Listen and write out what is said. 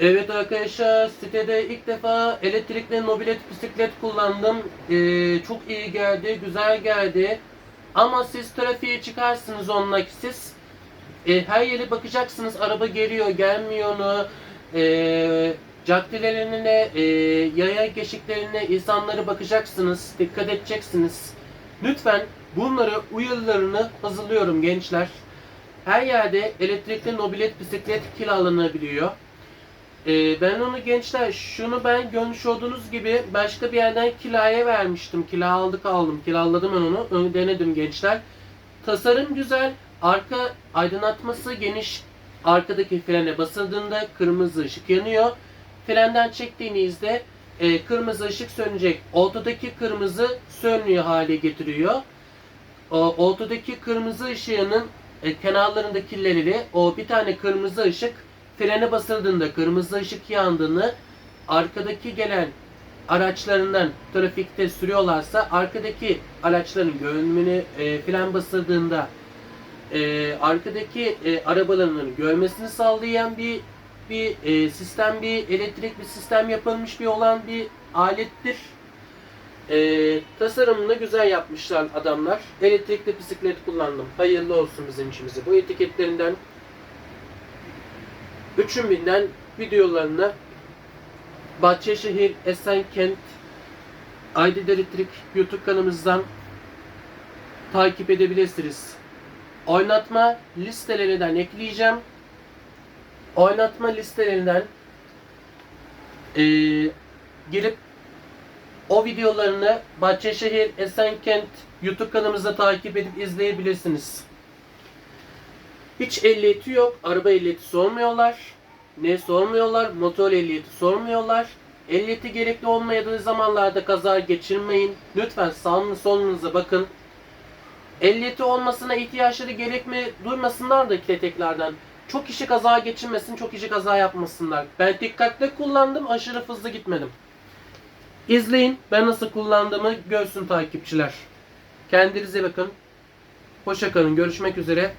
Evet arkadaşlar sitede ilk defa elektrikli mobilet bisiklet kullandım. Ee, çok iyi geldi, güzel geldi. Ama siz trafiğe çıkarsınız onunla siz. e, her yere bakacaksınız araba geliyor gelmiyor mu. E, caddelerine, e, yaya geçiklerine insanlara bakacaksınız, dikkat edeceksiniz. Lütfen bunları uyarılarını hazırlıyorum gençler. Her yerde elektrikli mobilet bisiklet kiralanabiliyor. Ee, ben onu gençler şunu ben görmüş olduğunuz gibi başka bir yerden kiraya vermiştim. Kira aldık aldım. Kiraladım ben onu. Denedim gençler. Tasarım güzel. Arka aydınlatması geniş. Arkadaki frene basıldığında kırmızı ışık yanıyor. Frenden çektiğinizde e, kırmızı ışık sönecek. Ortadaki kırmızı sönmüyor hale getiriyor. O, ortadaki kırmızı ışığının e, kenarlarındaki leri o bir tane kırmızı ışık frene basıldığında kırmızı ışık yandığını arkadaki gelen araçlarından trafikte sürüyorlarsa arkadaki araçların görünümünü e, fren basıldığında e, arkadaki e, arabalarının görmesini sağlayan bir bir e, sistem bir elektrik bir sistem yapılmış bir olan bir alettir. E, tasarımını güzel yapmışlar adamlar. Elektrikli bisiklet kullandım. Hayırlı olsun bizim işimize. Bu etiketlerinden Üçünden videolarını Bahçeşehir Esenkent Aydın Elektrik YouTube kanalımızdan takip edebilirsiniz. Oynatma listelerinden ekleyeceğim. Oynatma listelerinden eee girip o videolarını Bahçeşehir Esenkent YouTube kanalımızda takip edip izleyebilirsiniz. Hiç ehliyeti yok. Araba ehliyeti sormuyorlar. Ne sormuyorlar? Motor ehliyeti sormuyorlar. Ehliyeti gerekli olmadığı zamanlarda kaza geçirmeyin. Lütfen sağını solunuza bakın. Ehliyeti olmasına ihtiyaçları gerekme duymasınlar da teklerden. Çok kişi kaza geçirmesin, çok kişi kaza yapmasınlar. Ben dikkatli kullandım, aşırı hızlı gitmedim. İzleyin, ben nasıl kullandığımı görsün takipçiler. Kendinize bakın. Hoşça kalın, görüşmek üzere.